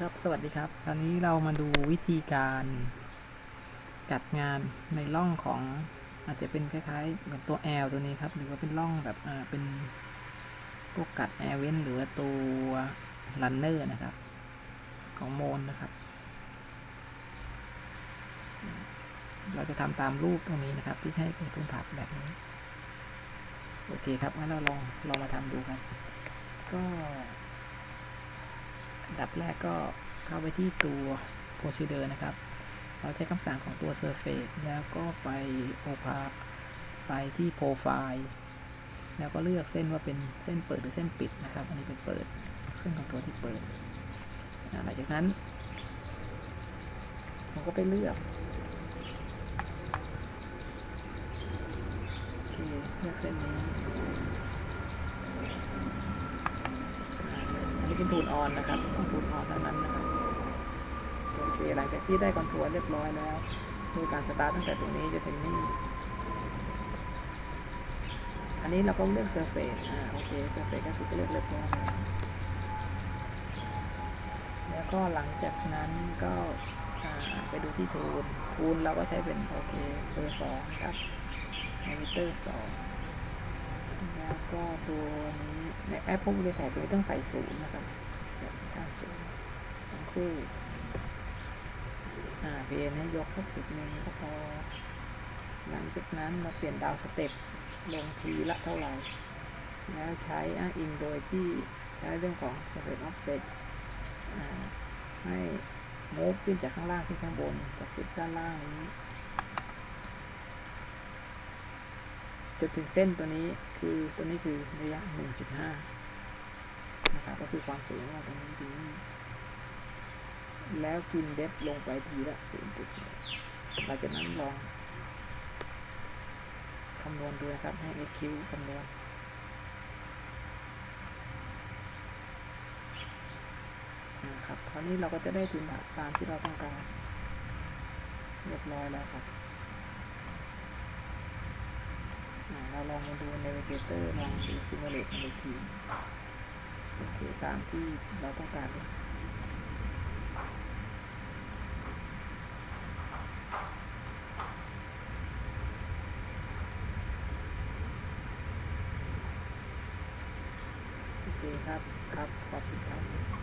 ครับ สวัสดีครับ ตอนนี้เรามาดูวิธีการจัดงานในร่องของ อาจจะเป็นคล้ายๆเหมือนตัวแอลตัวนี้ครับ หรือว่าเป็นร่องแบบอ่าเป็นพวกกัดแอร์เว้นหรือว่าตัวรันเนอร์นะครับ ของโมนนะครับ เราจะทำตามรูปตรงนี้นะครับ ที่ให้เป็นพื้นผักแบบนี้ โอเคครับงั้นเราลองลองมาทำดูครับก็ ดับแรกก็เข้าไปที่ตัว procedure นะครับ เราใช้คำสั่งของตัว surface แล้วก็ไป opaque ไปที่ profile แล้วก็เลือกเส้นว่าเป็นเส้นเปิดหรือเส้นปิดนะครับ อันนี้เป็นเปิด เส้นของตัวที่เปิด หลังจากนั้นผมก็ไปเลือกโอเคเลือกเส้นนี้ อันนี้เป็นทูนออนนะครับต้องทูนออนเท่านั้นนะครับโอเคหลังจากที่ได้คอนทัวร์เรียบร้อยแล้วดูการสตาร์ทตั้งแต่ตรงนี้จะถึงนี่อันนี้เราก็เลือกเซอร์เฟซอ่าโอเคเซอร์เฟซก็คือเลือกเรียบร้อยแล้วแล้วก็หลังจากนั้นก็ไปดูที่ทูนทูนเราก็ใช้เป็นโอเคเบอร์สองครับมิเตอร์สอง แล้วก็ตัวนี้ในแอปพวกบริษัทตัวนี้ต้องใส่ศูนย์นะครับแบบค่าศูนย์ทั้งคู่อ่าเพนให้ยกสักสิบหนึ่งก็พอหลังจากนั้นเราเปลี่ยนดาวสเต็ปลงทีละเท่าไหร่ แล้วใช้อ้างอิงโดยที่ใช้เรื่องของ spread offset อ่าให้โมฟขึ้นจากข้างล่างขึ้นข้างบน จากจุดด้านล่างนี้จนถึงเส้นตัวนี้ คือตัวนี้คือระยะ 1.5 นะครับ ก็คือความสูงของเราตรงนี้ดีแล้วกินเดฟลงไปทีละ0.1หลังจากนั้นลองคำนวณดูนะครับ ให้ AQ คำนวณนะครับ คราวนี้เราก็จะได้ทุนแบบตามที่เราต้องการ เรียบร้อยแล้วครับ อ่า เราลองมาดู Navigator ลองดู Simulate กันอีกทีโอเคตามที่เราต้องการโอเคครับ ครับ ขอบคุณครับ